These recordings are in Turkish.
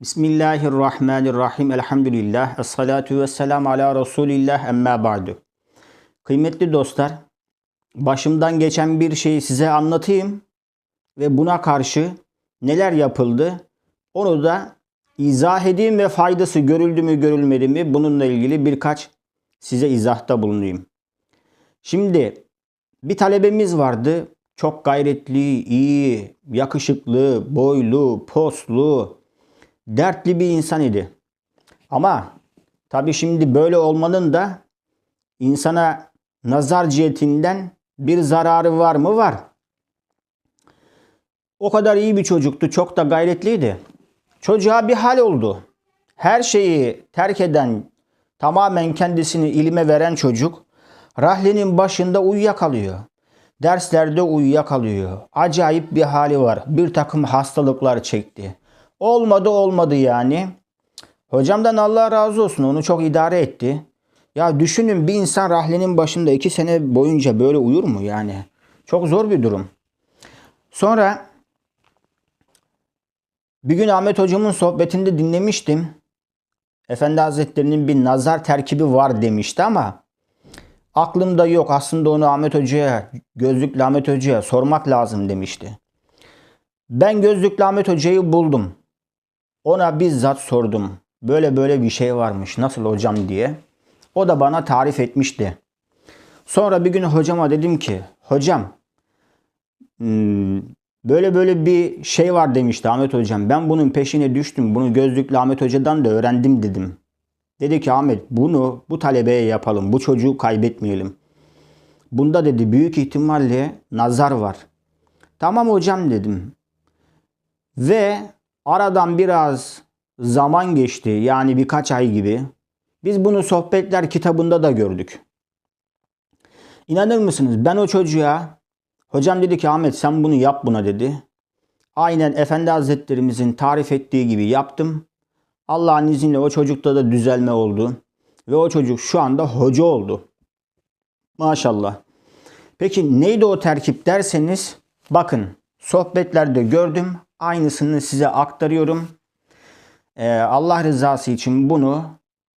Bismillahirrahmanirrahim. Elhamdülillah. Esselatu vesselamu ala Resulillah. Emma ba'du. Kıymetli dostlar, başımdan geçen bir şeyi size anlatayım ve buna karşı neler yapıldı onu da izah edeyim ve faydası görüldü mü görülmedi mi bununla ilgili birkaç size izahta bulunayım. Şimdi bir talebemiz vardı. Çok gayretli, iyi, yakışıklı, boylu, poslu, dertli bir insan idi. Ama tabii şimdi böyle olmanın da insana nazar cihetinden bir zararı var mı? Var. O kadar iyi bir çocuktu, çok da gayretliydi. Çocuğa bir hal oldu. Her şeyi terk eden, tamamen kendisini ilime veren çocuk rahlenin başında uyuyakalıyor. Derslerde uyuyakalıyor. Acayip bir hali var. Bir takım hastalıklar çekti. Olmadı olmadı yani. Hocamdan Allah razı olsun onu çok idare etti. Ya düşünün bir insan rahlenin başında iki sene boyunca böyle uyur mu yani? Çok zor bir durum. Sonra bir gün Ahmet hocamın sohbetinde dinlemiştim. Efendi Hazretleri'nin bir nazar terkibi var demişti ama aklımda yok. Aslında onu Ahmet Hoca'ya, gözlüklü Ahmet Hoca'ya sormak lazım demişti. Ben gözlüklü Ahmet Hoca'yı buldum. Ona bizzat sordum. Böyle böyle bir şey varmış. Nasıl hocam diye. O da bana tarif etmişti. Sonra bir gün hocama dedim ki hocam hmm, böyle böyle bir şey var demişti Ahmet hocam. Ben bunun peşine düştüm. Bunu gözlüklü Ahmet hocadan da öğrendim dedim. Dedi ki Ahmet bunu bu talebeye yapalım. Bu çocuğu kaybetmeyelim. Bunda dedi büyük ihtimalle nazar var. Tamam hocam dedim. Ve aradan biraz zaman geçti. Yani birkaç ay gibi. Biz bunu sohbetler kitabında da gördük. İnanır mısınız? Ben o çocuğa hocam dedi ki Ahmet sen bunu yap buna dedi. Aynen Efendi Hazretlerimizin tarif ettiği gibi yaptım. Allah'ın izniyle o çocukta da düzelme oldu. Ve o çocuk şu anda hoca oldu. Maşallah. Peki neydi o terkip derseniz bakın sohbetlerde gördüm. Aynısını size aktarıyorum. Ee, Allah rızası için bunu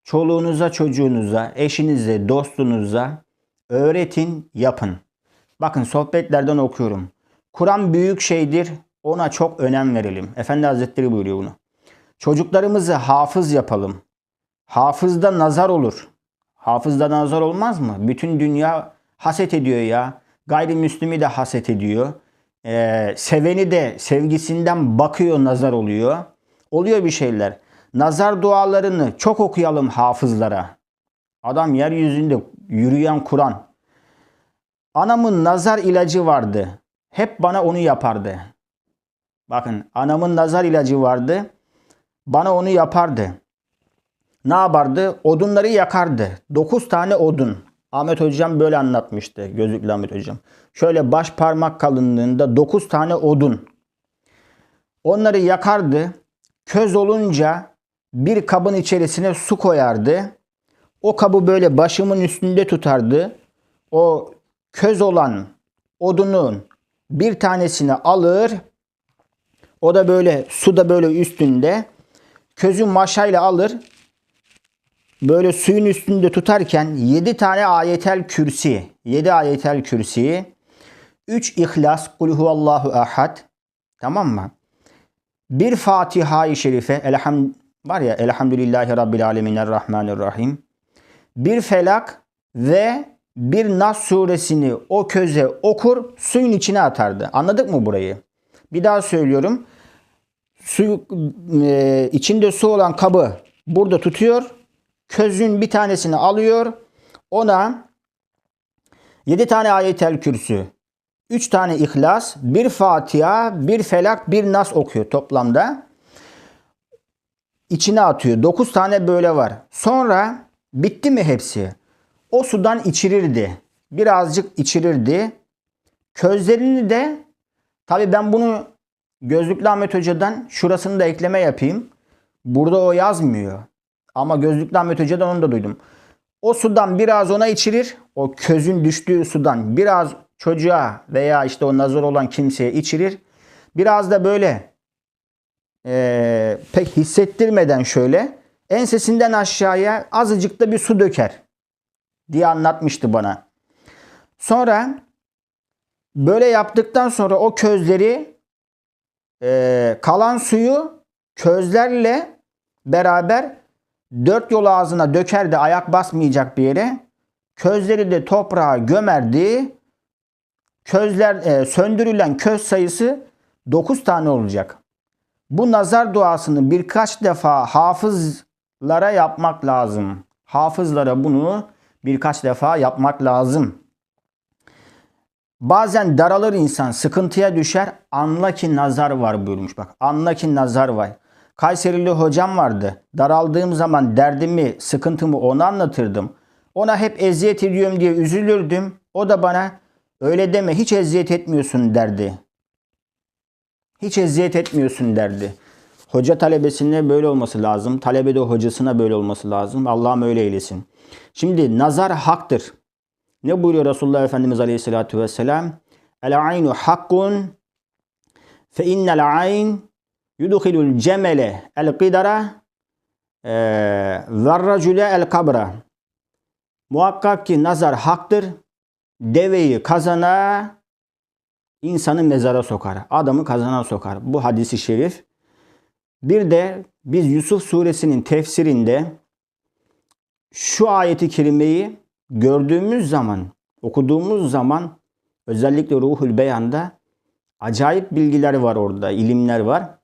çoluğunuza, çocuğunuza, eşinize, dostunuza öğretin, yapın. Bakın sohbetlerden okuyorum. Kur'an büyük şeydir. Ona çok önem verelim. Efendi Hazretleri buyuruyor bunu. Çocuklarımızı hafız yapalım. Hafızda nazar olur. Hafızda nazar olmaz mı? Bütün dünya haset ediyor ya. Gayrimüslimi de haset ediyor. Ee, seveni de sevgisinden bakıyor nazar oluyor. Oluyor bir şeyler. Nazar dualarını çok okuyalım hafızlara. Adam yeryüzünde yürüyen Kur'an. Anamın nazar ilacı vardı. Hep bana onu yapardı. Bakın anamın nazar ilacı vardı. Bana onu yapardı. Ne yapardı? Odunları yakardı. 9 tane odun. Ahmet Hocam böyle anlatmıştı. Gözlüklü Ahmet Hocam. Şöyle baş parmak kalınlığında 9 tane odun. Onları yakardı. Köz olunca bir kabın içerisine su koyardı. O kabı böyle başımın üstünde tutardı. O köz olan odunun bir tanesini alır. O da böyle su da böyle üstünde. Közü maşayla alır. Böyle suyun üstünde tutarken 7 tane ayetel kürsi, 7 ayetel kürsi, 3 ihlas, kul huvallahu ahad. Tamam mı? Bir Fatiha-i Şerife, elham, var ya Elhamdülillahi Rabbil Alemin Errahmanirrahim. Bir felak ve bir Nas suresini o köze okur, suyun içine atardı. Anladık mı burayı? Bir daha söylüyorum. Su, e, içinde su olan kabı burada tutuyor. Közün bir tanesini alıyor. Ona 7 tane ayetel kürsü, 3 tane ihlas, bir Fatiha, bir felak, bir nas okuyor toplamda. İçine atıyor. 9 tane böyle var. Sonra bitti mi hepsi? O sudan içirirdi. Birazcık içirirdi. Közlerini de tabi ben bunu Gözlüklü Ahmet Hoca'dan şurasını da ekleme yapayım. Burada o yazmıyor. Ama Gözlüklü Ahmet Hoca'dan onu da duydum. O sudan biraz ona içirir. O közün düştüğü sudan biraz çocuğa veya işte o nazar olan kimseye içirir. Biraz da böyle e, pek hissettirmeden şöyle ensesinden aşağıya azıcık da bir su döker diye anlatmıştı bana. Sonra böyle yaptıktan sonra o közleri e, kalan suyu közlerle beraber dört yol ağzına dökerdi ayak basmayacak bir yere. Közleri de toprağa gömerdi. Közler e, söndürülen köz sayısı 9 tane olacak. Bu nazar duasını birkaç defa hafızlara yapmak lazım. Hafızlara bunu birkaç defa yapmak lazım. Bazen daralır insan, sıkıntıya düşer. Anla ki nazar var buyurmuş bak. Anla ki nazar var. Kayserili hocam vardı. Daraldığım zaman derdimi, sıkıntımı ona anlatırdım. Ona hep eziyet ediyorum diye üzülürdüm. O da bana öyle deme hiç eziyet etmiyorsun derdi. Hiç eziyet etmiyorsun derdi. Hoca talebesine böyle olması lazım. Talebe de hocasına böyle olması lazım. Allah'ım öyle eylesin. Şimdi nazar haktır. Ne buyuruyor Resulullah Efendimiz Aleyhisselatü Vesselam? El aynu hakkun fe innel ayn yudkhilul cemele el qidara ve racule el kabra. Muhakkak ki nazar haktır. Deveyi kazana, insanı mezara sokar. Adamı kazana sokar. Bu hadisi şerif. Bir de biz Yusuf suresinin tefsirinde şu ayeti kerimeyi gördüğümüz zaman, okuduğumuz zaman özellikle Ruhul Beyan'da acayip bilgiler var orada, ilimler var.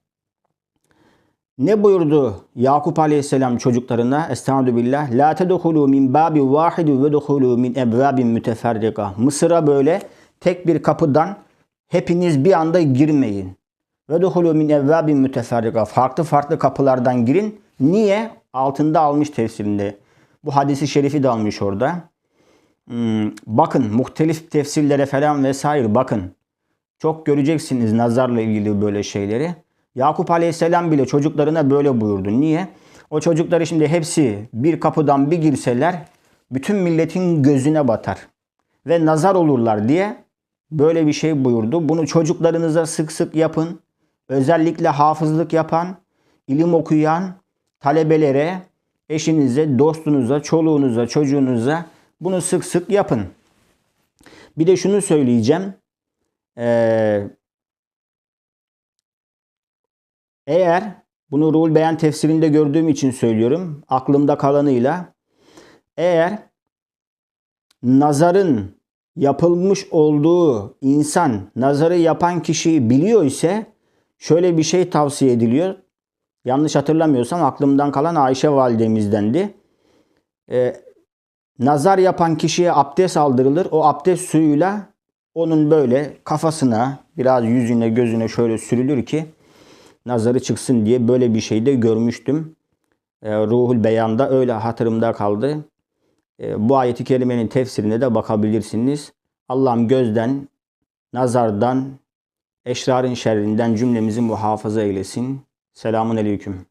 Ne buyurdu Yakup Aleyhisselam çocuklarına? Estağfirullah billah. La tedhulu min babi vahidi ve dhulu min ebvabin müteferrika. Mısır'a böyle tek bir kapıdan hepiniz bir anda girmeyin. Ve dhulu min ebvabin müteferrika. Farklı farklı kapılardan girin. Niye? Altında almış tefsirinde. Bu hadisi şerifi de almış orada. Hmm, bakın muhtelif tefsirlere falan vesaire bakın. Çok göreceksiniz nazarla ilgili böyle şeyleri. Yakup Aleyhisselam bile çocuklarına böyle buyurdu. Niye? O çocukları şimdi hepsi bir kapıdan bir girseler bütün milletin gözüne batar. Ve nazar olurlar diye böyle bir şey buyurdu. Bunu çocuklarınıza sık sık yapın. Özellikle hafızlık yapan, ilim okuyan talebelere, eşinize, dostunuza, çoluğunuza, çocuğunuza bunu sık sık yapın. Bir de şunu söyleyeceğim. Ee, eğer bunu Ruhul Beyan tefsirinde gördüğüm için söylüyorum. Aklımda kalanıyla. Eğer nazarın yapılmış olduğu insan nazarı yapan kişiyi biliyor ise şöyle bir şey tavsiye ediliyor. Yanlış hatırlamıyorsam aklımdan kalan Ayşe validemizdendi. Ee, nazar yapan kişiye abdest aldırılır. O abdest suyuyla onun böyle kafasına biraz yüzüne gözüne şöyle sürülür ki nazarı çıksın diye böyle bir şey de görmüştüm. E, Ruhul Beyan'da öyle hatırımda kaldı. E, bu ayeti kerimenin tefsirine de bakabilirsiniz. Allah'ım gözden, nazardan, eşrarın şerrinden cümlemizi muhafaza eylesin. Selamun Aleyküm.